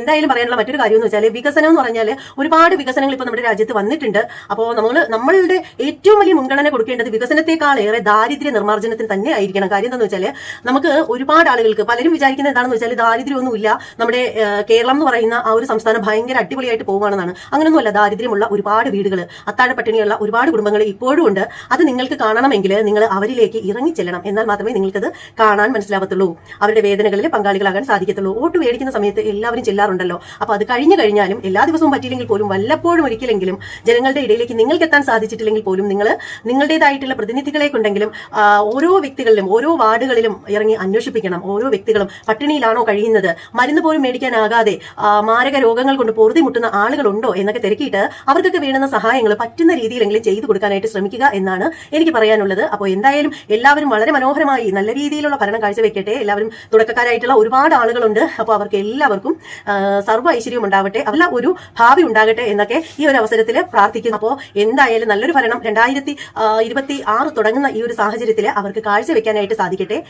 എന്തായാലും പറയാനുള്ള മറ്റൊരു കാര്യം എന്ന് വെച്ചാൽ വികസനം എന്ന് പറഞ്ഞാൽ ഒരുപാട് വികസനങ്ങൾ ഇപ്പോൾ നമ്മുടെ രാജ്യത്ത് വന്നിട്ടുണ്ട്. അപ്പോൾ നമ്മൾ നമ്മളുടെ ഏറ്റവും വലിയ മുൻഗണന കൊടുക്കേണ്ടത് വികസനത്തെക്കാൾ ഏറെ ദാരിദ്ര്യ നിർമ്മാർജനത്തിന് തന്നെ ആയിരിക്കണം. കാര്യം എന്താണെന്ന് വെച്ചാൽ നമുക്ക് ഒരുപാട് ആളുകൾക്ക് പലരും വിചാരിക്കുന്നത് എന്താണെന്ന് വെച്ചാൽ ദാരിദ്ര്യമൊന്നുമില്ല. നമ്മുടെ കേരളം എന്ന് പറയുന്ന ആ ഒരു സംസ്ഥാനം ഭയങ്കര അടിപൊളിയായിട്ട് പോകുകയാണെന്നാണ് അങ്ങനെയൊന്നുമല്ല ദാരിദ്ര്യമുള്ള ഒരുപാട് വീടുകൾ അത്താഴ പട്ടിണിയുള്ള ഒരുപാട് കുടുംബങ്ങൾ ഇപ്പോഴും ഉണ്ട്. അത് നിങ്ങൾക്ക് കാണണമെങ്കിൽ നിങ്ങൾ അവരിലേക്ക് ഇറങ്ങി ചെല്ലണം. എന്നാൽ മാത്രമേ നിങ്ങൾക്കത് കാണാൻ മനസ്സിലാവത്തുള്ളൂ. അവരുടെ വേദനകളിൽ പങ്കാളികളാകാൻ സാധിക്കത്തുള്ളൂ. വോട്ട് മേടിക്കുന്ന സമയത്ത് എല്ലാവരും ചെല്ലാറുണ്ടല്ലോ അപ്പൊ അത് കഴിഞ്ഞു കഴിഞ്ഞാലും എല്ലാ ദിവസവും പറ്റിയില്ലെങ്കിൽ പോലും വല്ലപ്പോഴും ഒരിക്കലെങ്കിലും ജനങ്ങളുടെ ഇടയിലേക്ക് നിങ്ങൾക്ക് എത്താൻ സാധിച്ചിട്ടില്ലെങ്കിൽ പോലും നിങ്ങൾ നിങ്ങളുടേതായിട്ടുള്ള പ്രതിനിധികളെ കൊണ്ടെങ്കിലും ഓരോ വ്യക്തികളിലും ഓരോ വാർഡുകളിലും ഇറങ്ങി അന്വേഷിപ്പിക്കണം. ഓരോ വ്യക്തികളും പട്ടിണിയിലാണോ കഴിയുന്നത്? മരുന്ന് പോലും മേടിക്കാനാകാതെ മാരക രോഗങ്ങൾ കൊണ്ട് പൊറുതിമുട്ടുന്ന ആളുകളുണ്ടോ എന്നൊക്കെ തിരക്കിയിട്ട് അവർക്കൊക്കെ വേണ്ടുന്ന സഹായങ്ങൾ പറ്റുന്ന രീതിയിലെങ്കിലും ചെയ്തു കൊടുക്കാനായിട്ട് ശ്രമിക്കുക എന്നാണ് എനിക്ക് പറയാനുള്ളത്. അപ്പോൾ എന്തായാലും എല്ലാവരും വളരെ മനോഹരമായി നല്ല രീതിയിലുള്ള ഭരണം കാഴ്ചവെക്കട്ടെ. എല്ലാവരും തുടക്കക്കാരായിട്ടുള്ള ഒരുപാട് ആളുകളുണ്ട്. അപ്പോൾ അവർക്ക് എല്ലാവർക്കും സർവ ഐശ്വര്യവും ഉണ്ടാവട്ടെ. അല്ല ഒരു ഭാവി ഉണ്ടാകട്ടെ എന്നൊക്കെ ഈ ഒരു അവസരത്തിൽ പ്രാർത്ഥിക്കുന്നു. അപ്പോൾ എന്തായാലും നല്ലൊരു ഭരണം രണ്ടായിരത്തി ഇരുപത്തി ആറ് തുടങ്ങുന്ന ഈ ഒരു സാഹചര്യത്തിൽ അവർക്ക് കാഴ്ചവെക്കാനായിട്ട് സാധിക്കട്ടെ.